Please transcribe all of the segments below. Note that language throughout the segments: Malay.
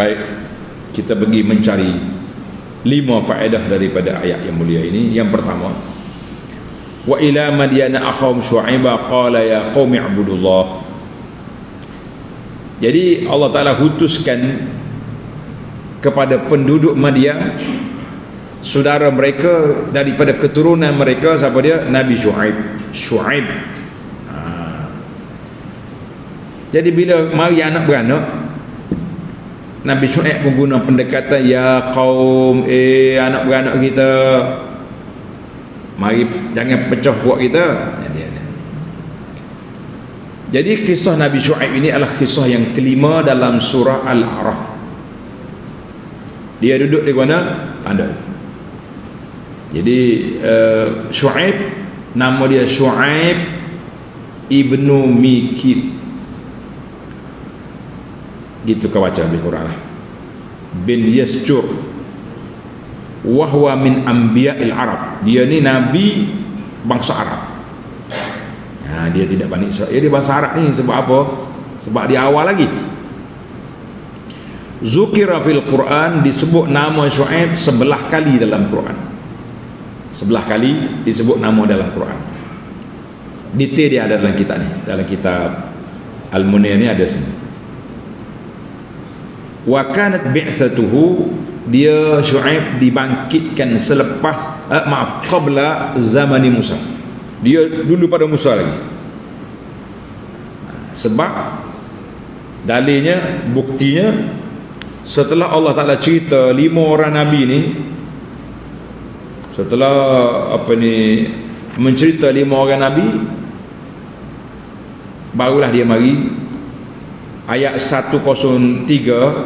baik kita pergi mencari lima faedah daripada ayat yang mulia ini. Yang pertama wa ila madyana akhum syuaiba qala ya qaumi ibudullah jadi Allah Taala hutuskan kepada penduduk Madian saudara mereka daripada keturunan mereka siapa dia? Nabi Syuaib Syuaib ha. jadi bila mari anak beranak Nabi Syuaib pun guna pendekatan ya kaum eh anak beranak kita mari jangan pecah buat kita jadi, kisah Nabi Syuaib ini adalah kisah yang kelima dalam surah Al-A'raf dia duduk di mana? Ada. Jadi uh, Shu'aib nama dia Shu'aib ibnu Mikil. Gitu kau baca di Quran lah. Bin Yasjur. Wahwa min anbiya'il Arab. Dia ni nabi bangsa Arab. Ha, dia tidak Bani Israel. Dia bangsa Arab ni sebab apa? Sebab dia awal lagi. Zukira fil Quran disebut nama Shu'aib sebelah kali dalam Quran. Sebelah kali disebut nama dalam Quran. Detail dia ada dalam kitab ni, dalam kitab Al-Munir ni ada sini. Wa kanat bi'satuhu dia Shu'aib dibangkitkan selepas eh, maaf qabla zamani Musa. Dia dulu pada Musa lagi. Sebab dalilnya buktinya setelah Allah Taala cerita lima orang nabi ni setelah apa ni mencerita lima orang nabi barulah dia mari ayat 103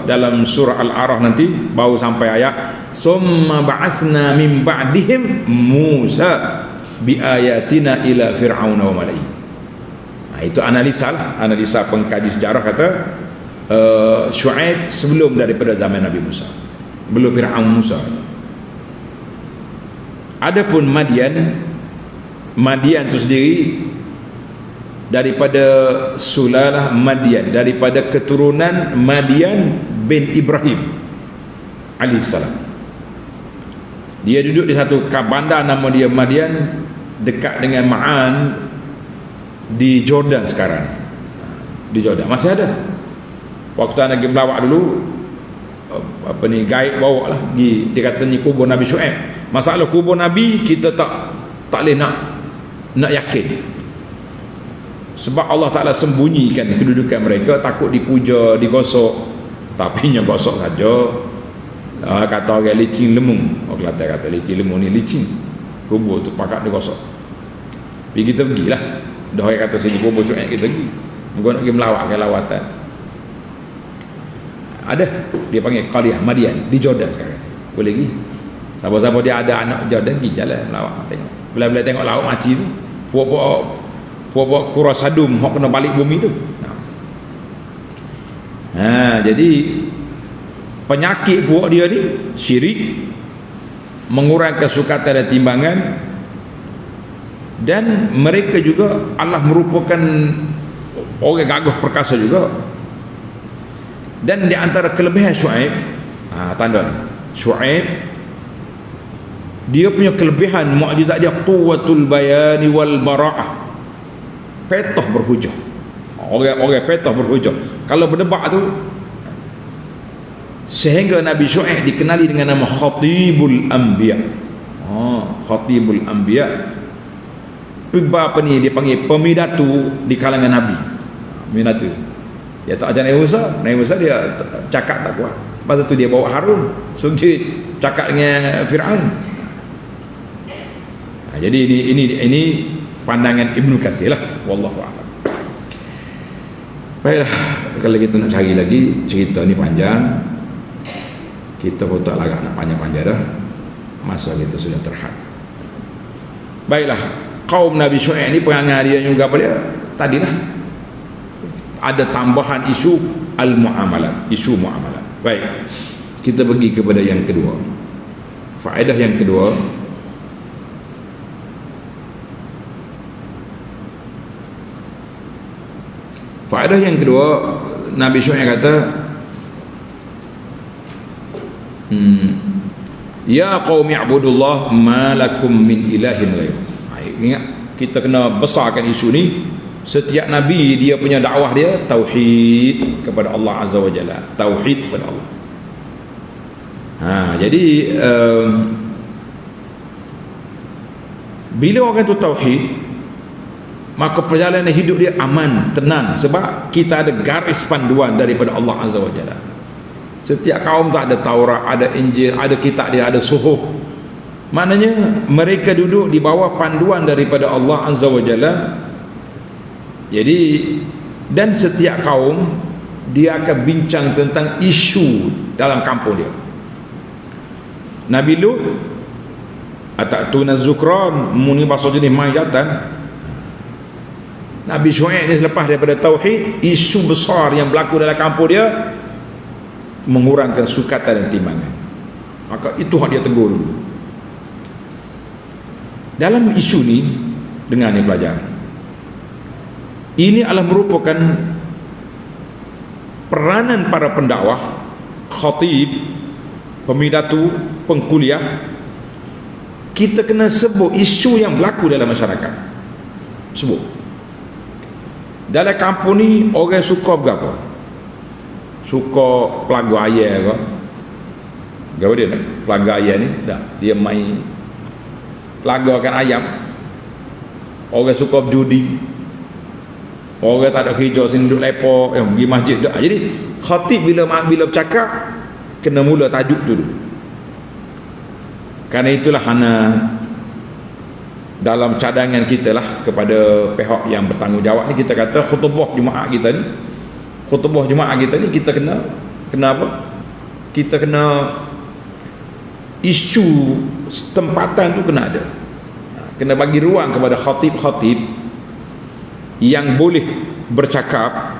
dalam surah al-araf nanti baru sampai ayat summa ba'athna min ba'dihim Musa bi ayatina ila fir'auna wa malai nah, itu analisa lah. analisa pengkaji sejarah kata uh, Shu'aib sebelum daripada zaman Nabi Musa belum Fir'aun Musa adapun Madian Madian itu sendiri daripada sulalah Madian daripada keturunan Madian bin Ibrahim alaihissalam dia duduk di satu bandar nama dia Madian dekat dengan Ma'an di Jordan sekarang di Jordan. Masih ada? Waktu anak pergi melawak dulu apa ni gaib bawa lah. Kata ni kubur Nabi Syu'aib. Masalah kubur Nabi kita tak tak boleh nak nak yakin sebab Allah Ta'ala sembunyikan kedudukan mereka takut dipuja digosok. Tapi nya gosok saja. Uh, kata orang licin lemung. Orang Kelantan kata licin lemung ni licin. Kubur tu pakat digosok tapi kita pergilah. Dah orang kata sini kubur Syu'aib kita pergi. Mungkin nak pergi melawak ke lawatan. Ada. Dia panggil Qadiyah Madian di Jordan sekarang boleh pergi? Siapa-siapa dia ada anak Jordan pergi jalan melawak tengok. Bila-bila tengok laut mati tu. Puak-puak puak-puak kura sadum hok kena balik bumi tu. Ha, jadi penyakit puak dia ni syirik mengurangkan sukatan dan timbangan dan mereka juga Allah merupakan orang gagah perkasa juga. Dan di antara kelebihan Shu'aib ha, tanda Shu'aib dia punya kelebihan mukjizat dia quwwatul bayani wal bara'ah petah berhujah orang-orang petah berhujah kalau berdebat tu sehingga Nabi Shu'aib dikenali dengan nama Khatibul Anbiya. Oh, Khatibul Anbiya. Apa ni dia panggil pemidatu di kalangan Nabi. Pemidatu. Dia tak macam Nabi Musa. Nabi Musa dia cakap tak kuat. Lepas tu dia bawa Harun. Dia cakap dengan Fir'aun. Ha, jadi ini ini ini pandangan Ibnu Katsir lah. Wallahu a'lam. Baiklah kalau kita nak cari lagi cerita ni panjang. Kita pun tak lagak nak panjang-panjang dah. Masa kita sudah terhad. Baiklah kaum Nabi Syu'aib ni perangai dia juga apa dia? Tadilah. Ada tambahan isu al-muamalat isu muamalat. Baik kita pergi kepada yang kedua. Faedah yang kedua faedah yang kedua Nabi Syuaib kata hmm. ya qaumi ibudullah ma lakum min ilahin ghairu ingat kita kena besarkan isu ni. Setiap nabi dia punya dakwah dia tauhid kepada Allah azza wa jalla. Tauhid kepada Allah. Ha jadi um, bila orang tu tauhid maka perjalanan hidup dia aman tenang. Sebab kita ada garis panduan daripada Allah azza wa jalla. Setiap kaum tu ada Taurat ada Injil ada kitab dia ada suhuf. Maknanya mereka duduk di bawah panduan daripada Allah azza wa jalla. Jadi dan setiap kaum dia akan bincang tentang isu dalam kampung dia. Nabi Lut atatuna zukran muni bahasa jenis mayatan. Nabi Syuaib ni selepas daripada tauhid, isu besar yang berlaku dalam kampung dia mengurangkan sukatan dan timbangan. Maka itu hak dia tegur dulu. Dalam isu ni dengan ni pelajar ini adalah merupakan peranan para pendakwah khatib pemidatu pengkuliah kita kena sebut isu yang berlaku dalam masyarakat sebut dalam kampung ni orang suka berapa? Suka pelaga ayah ke? Apa dia ni pelaga ayah ni dah. Dia main pelagakan ayam. Orang suka berjudi. Orang tak ada kerja sini duduk lepak yang pergi masjid dah. jadi khatib bila bila bercakap kena mula tajuk dulu. Kerana itulah hana dalam cadangan kita lah kepada pihak yang bertanggungjawab ni. Kita kata khutbah Jumaat kita ni khutbah Jumaat kita ni kita kena kena apa? Kita kena isu tempatan tu kena ada. Kena bagi ruang kepada khatib-khatib yang boleh bercakap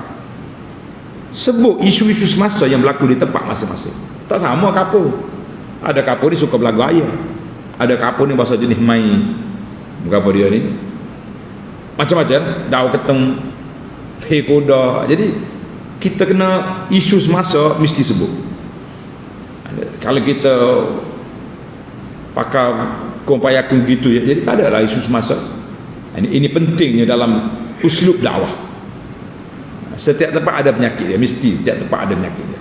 sebut isu-isu semasa yang berlaku di tempat masing-masing. Tak sama kapur. Ada kapur ni suka berlagu ayah ada kapur ni bahasa jenis main berapa dia ni. Macam-macam daun keteng hei kuda jadi kita kena isu semasa mesti sebut. Kalau kita pakai kumpayakun gitu ya jadi tak ada lah isu semasa. Ini, ini pentingnya dalam uslub dakwah. Setiap tempat ada penyakit dia mesti setiap tempat ada penyakit dia.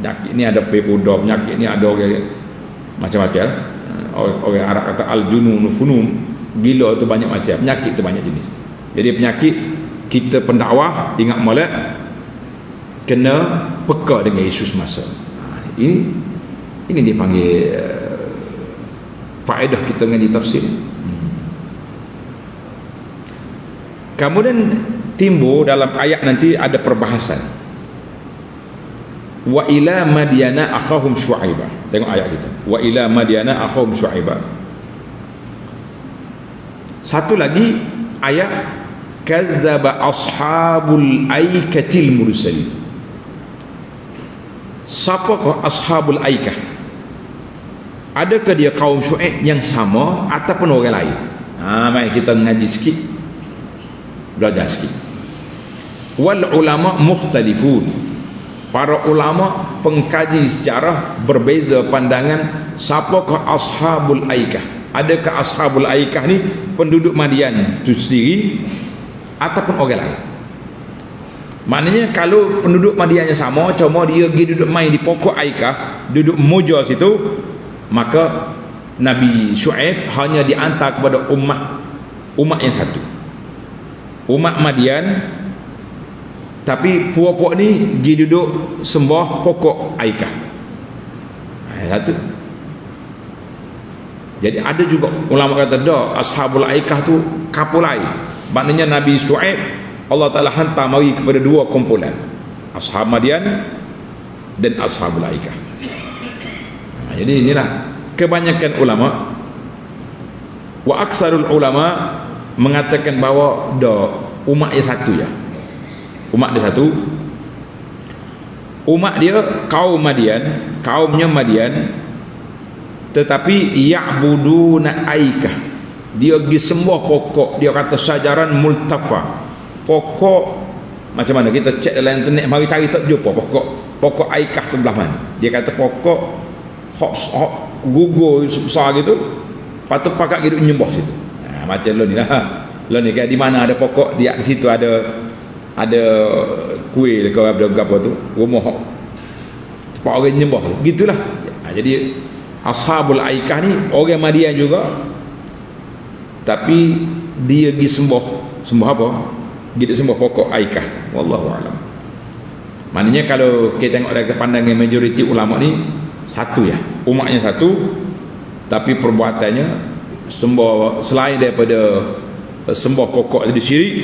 Penyakit ni ada pepoda penyakit ni ada orang macam-macam orang, Arab kata al-junun funum gila tu banyak macam. Penyakit tu banyak jenis. Jadi penyakit kita pendakwah ingat molek kena peka dengan isu semasa ha, ini ini dipanggil uh, faedah kita dengan tafsir. Kemudian timbul dalam ayat nanti ada perbahasan. Wa ila madyana akhahum syuaiba. Tengok ayat kita. Wa ila madyana akhahum syuaiba. Satu lagi ayat kazzaba ashabul aikatil mursalin. Siapakah ashabul aikah? Adakah dia kaum Syuaib yang sama ataupun orang lain? Ha, mari kita ngaji sikit belajar sikit wal ulama mukhtalifun para ulama pengkaji sejarah berbeza pandangan siapakah ashabul aikah. Adakah ashabul aikah ni penduduk Madian itu sendiri ataupun orang lain? Maknanya kalau penduduk Madiannya sama cuma dia pergi duduk main di pokok aikah duduk moja situ maka Nabi Shu'aib hanya diantar kepada umat umat yang satu. Umat Madian tapi puak-puak ni pergi duduk sembah pokok aikah. Satu jadi ada juga ulama kata dah ashabul aikah tu kapulai maknanya Nabi Su'aib Allah Ta'ala hantar mari kepada dua kumpulan. Ashab Madian dan ashabul aikah. Jadi inilah kebanyakan ulama. Wa aksarul ulama mengatakan bahawa dah umat dia satu ya umat dia satu. Umat dia kaum Madian kaumnya Madian tetapi ya'buduna aikah. Dia pergi semua pokok dia kata sajaran multafa. Pokok macam mana? Kita cek dalam internet mari cari tak jumpa pokok. Pokok aikah sebelah mana? Dia kata pokok hok hok gugur besar gitu. Patut pakat hidup nyembah situ. Ha, macam lo ni lah. Lo ni kayak di mana ada pokok dia di situ ada ada kuih ke apa apa tu rumah. Tempat orang nyembah tu. Gitulah. Ha, jadi ashabul aikah ni orang Madian juga. Tapi dia pergi sembah. Sembah apa? Dia sembah pokok aikah wallahu alam. Maknanya kalau kita tengok dari pandangan majoriti ulama ni satu ya. Umatnya satu tapi perbuatannya sembah selain daripada eh, sembah pokok jadi syirik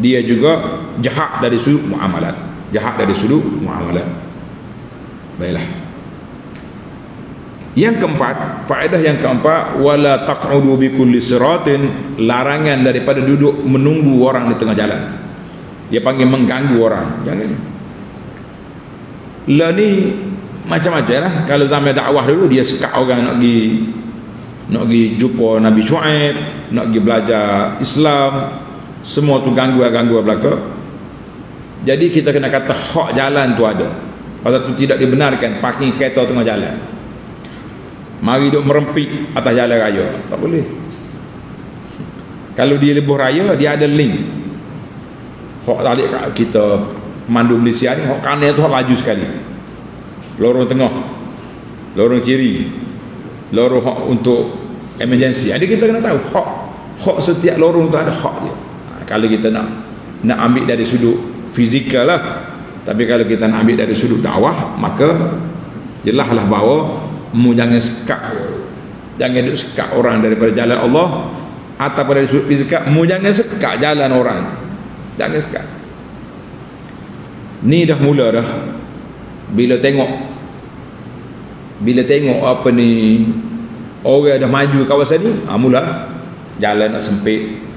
dia juga jahat dari sudut muamalat jahat dari sudut muamalat baiklah yang keempat, faedah yang keempat, wala taq'udu bi kulli siratin, larangan daripada duduk menunggu orang di tengah jalan. Dia panggil mengganggu orang. Jangan. Lah ni macam-macam lah. Kalau zaman dakwah dulu dia sekat orang nak pergi nak pergi jumpa Nabi Shu'aib, nak pergi belajar Islam, semua tu ganggu-ganggu belaka. Jadi kita kena kata hak jalan tu ada. Pasal tu tidak dibenarkan parking kereta tengah jalan. Mari duk merempik atas jalan raya. Tak boleh. Kalau dia lebuh raya dia ada link. Hok tadi kita mandu Malaysia ni hok kanan tu hok laju sekali. Lorong tengah lorong kiri lorong hok untuk emergency. Ada kita kena tahu hok hok setiap lorong tu ada hok dia kalau kita nak nak ambil dari sudut fizikal lah. Tapi kalau kita nak ambil dari sudut dakwah maka jelaslah bahawa mu jangan sekat jangan duk sekat orang daripada jalan Allah. Ataupun dari sudut sekat mu jangan sekat jalan orang. Jangan sekat ni dah mula dah. Bila tengok bila tengok apa ni orang dah maju kawasan ni ha, mula jalan nak sempit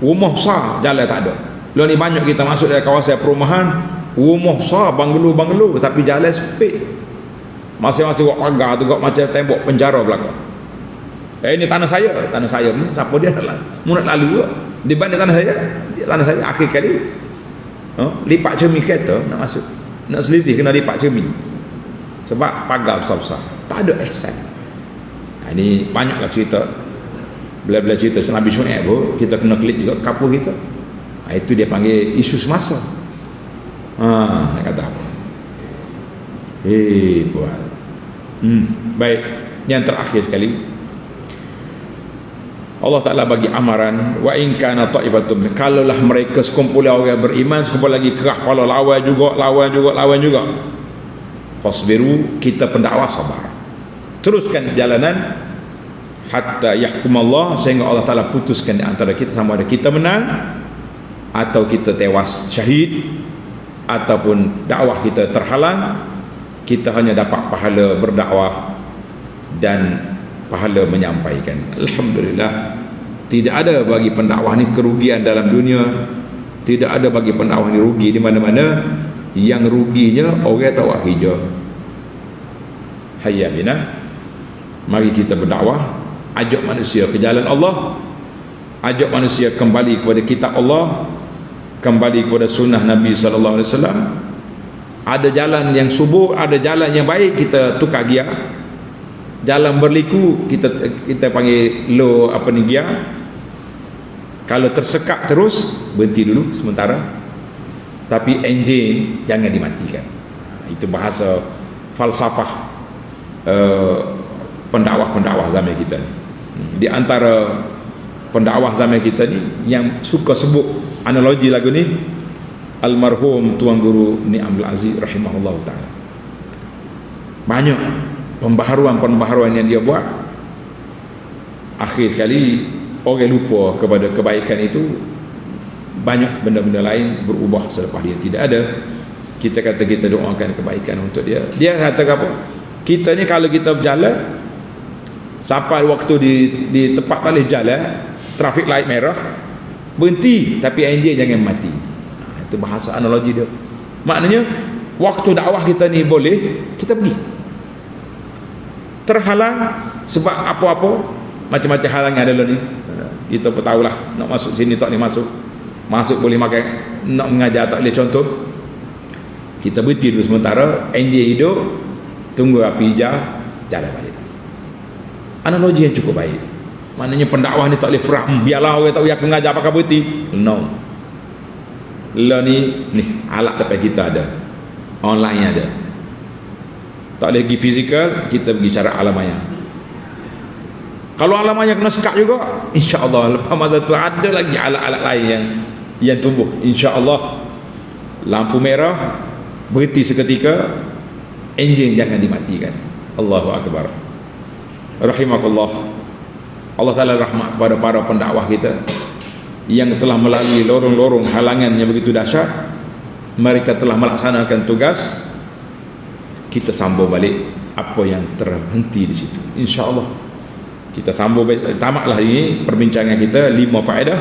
rumah besar jalan tak ada. Lalu ni banyak kita masuk dari kawasan perumahan rumah besar banglo-banglo tapi jalan sempit masing-masing buat pagar tu buat macam tembok penjara belakang. Eh ini tanah saya. Tanah saya ni siapa dia nak mu nak lalu ke? Bandar tanah saya tanah saya akhir kali. Huh? lipat cermin kereta nak masuk. Nak selisih kena lipat cermin. Sebab pagar besar-besar. Tak ada ihsan ha, ini banyaklah cerita bila-bila cerita. Nabi Syu'ib pun kita kena klik juga kapur kita. Ha, itu dia panggil isu semasa. Ha, nak kata apa? Eh, buat. Hmm, baik. Yang terakhir sekali. Allah Taala bagi amaran wa in kana ta'ibatum kalaulah mereka sekumpulan orang beriman sekumpulan lagi kerah kepala lawan juga lawan juga lawan juga. Fasbiru kita pendakwah sabar. Teruskan perjalanan hatta yahkum Allah sehingga Allah Taala putuskan di antara kita sama ada kita menang atau kita tewas syahid ataupun dakwah kita terhalang kita hanya dapat pahala berdakwah dan pahala menyampaikan. Alhamdulillah tidak ada bagi pendakwah ni kerugian dalam dunia tidak ada bagi pendakwah ni rugi di mana-mana. Yang ruginya orang tahu hijau hayya bina. Mari kita berdakwah ajak manusia ke jalan Allah. Ajak manusia kembali kepada kitab Allah. Kembali kepada sunnah Nabi sallallahu alaihi wasallam. Ada jalan yang subur ada jalan yang baik kita tukar gia. Jalan berliku kita kita panggil low apa ni gia. Kalau tersekat terus berhenti dulu sementara. Tapi enjin jangan dimatikan. Itu bahasa falsafah uh, pendakwah-pendakwah zaman kita ni di antara pendakwah zaman kita ni yang suka sebut analogi lagu ni almarhum tuan guru ni Abdul Aziz rahimahullah taala. Banyak pembaharuan-pembaharuan yang dia buat. Akhir kali orang lupa kepada kebaikan itu banyak benda-benda lain berubah selepas dia tidak ada. Kita kata kita doakan kebaikan untuk dia. Dia kata apa? Kita ni kalau kita berjalan sampai waktu di di tempat paling jalan traffic light merah berhenti. Tapi enjin jangan mati. Itu bahasa analogi dia. Maknanya waktu dakwah kita ni boleh kita pergi. Terhalang sebab apa-apa macam-macam halangan ada ni. Kita pun tahulah nak masuk sini tak ni masuk. Masuk boleh makan nak mengajar tak boleh. Contoh kita berhenti dulu sementara enjin hidup tunggu api hijau jalan balik analogi yang cukup baik. Maknanya pendakwah ni tak boleh frah hmm, biarlah orang tak boleh aku mengajar pakai berhenti. No. Lah ni ni alat depan kita ada. Online ada. Tak boleh pergi fizikal kita pergi cara alamaya kalau alamaya kena sekat juga insyaAllah lepas masa tu ada lagi alat-alat lain yang yang tumbuh. insyaAllah lampu merah berhenti seketika enjin jangan dimatikan. Allahu Akbar rahimakallah. Allah Ta'ala rahmat kepada para pendakwah kita yang telah melalui lorong-lorong halangan yang begitu dahsyat. Mereka telah melaksanakan tugas. Kita sambung balik apa yang terhenti di situ. Insyaallah. Kita sambung tamatlah ini perbincangan kita lima faedah